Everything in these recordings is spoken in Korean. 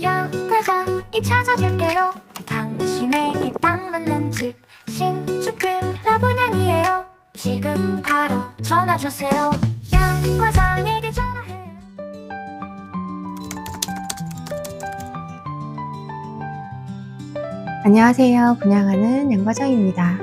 양과장이 찾아줄게요 당신에게 딱 맞는 집 신축 빌라 분양이에요 지금 바로 전화주세요 양 과장에게 전화해 안녕하세요. 분양하는 양과장입니다.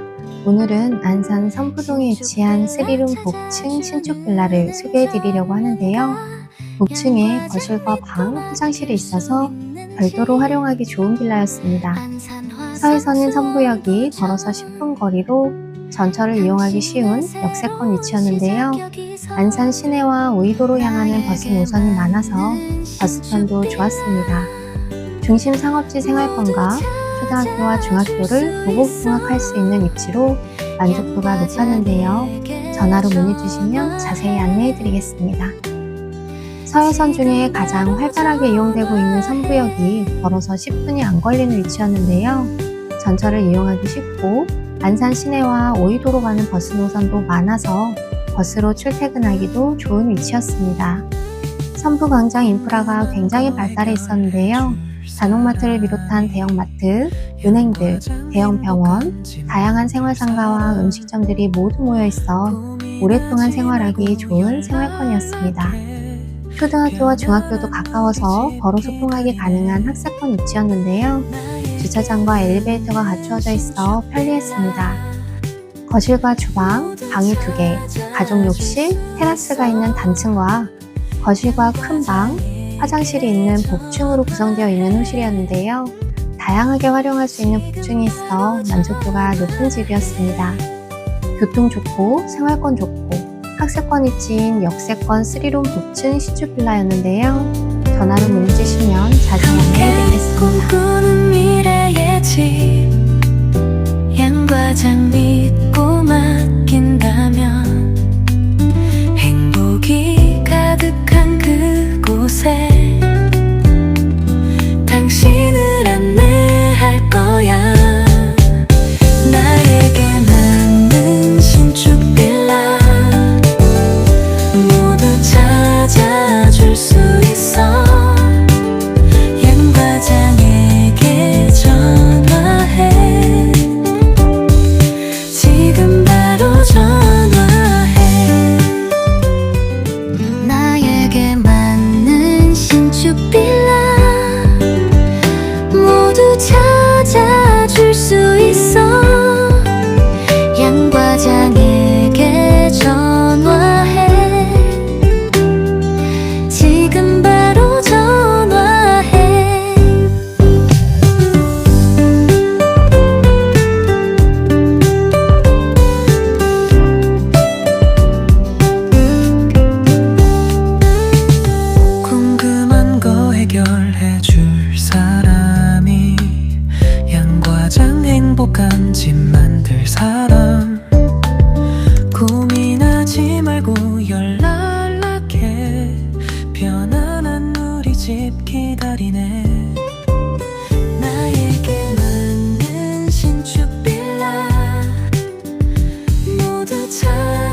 오늘은 안산 선포동에 위치한 스리룸 복층 신축 빌라를 소개해 드리려고 하는데요. 복층에 거실과 방, 화장실이 있어서 별도로 활용하기 좋은 빌라였습니다. 서해선인 선부역이 걸어서 10분 거리로 전철을 이용하기 쉬운 역세권 위치였는데요. 안산 시내와 오이도로 향하는 버스 노선이 많아서 버스편도 좋았습니다. 중심 상업지 생활권과 초등학교와 중학교를 보복 통학할 수 있는 입지로 만족도가 높았는데요. 전화로 문의 주시면 자세히 안내해 드리겠습니다. 서해선 중에 가장 활발하게 이용되고 있는 선부역이 걸어서 10분이 안 걸리는 위치였는데요. 전철을 이용하기 쉽고 안산 시내와 오이도로 가는 버스 노선도 많아서 버스로 출퇴근하기도 좋은 위치였습니다. 선부광장 인프라가 굉장히 발달해 있었는데요. 단옥마트를 비롯한 대형마트, 은행들, 대형 병원, 다양한 생활상가와 음식점들이 모두 모여 있어 오랫동안 생활하기 좋은 생활권이었습니다. 초등학교와 중학교도 가까워서 걸어 소통하기 가능한 학사권 위치였는데요. 주차장과 엘리베이터가 갖추어져 있어 편리했습니다. 거실과 주방, 방이 두 개, 가족 욕실, 테라스가 있는 단층과 거실과 큰 방, 화장실이 있는 복층으로 구성되어 있는 호실이었는데요. 다양하게 활용할 수 있는 복층이 있어 만족도가 높은 집이었습니다. 교통 좋고 생활권 좋고 학세권 입지인 역세권 3룸 복층 시추 빌라였는데요. 전화로 문의 주시면 자세히 안내해 드리겠습니다. 꿈꾸는 미래의 집 양과장 믿고 맡긴다면 행복이 가득한 그곳에 행복한 집 만들 사람. 고민하지 말고 연락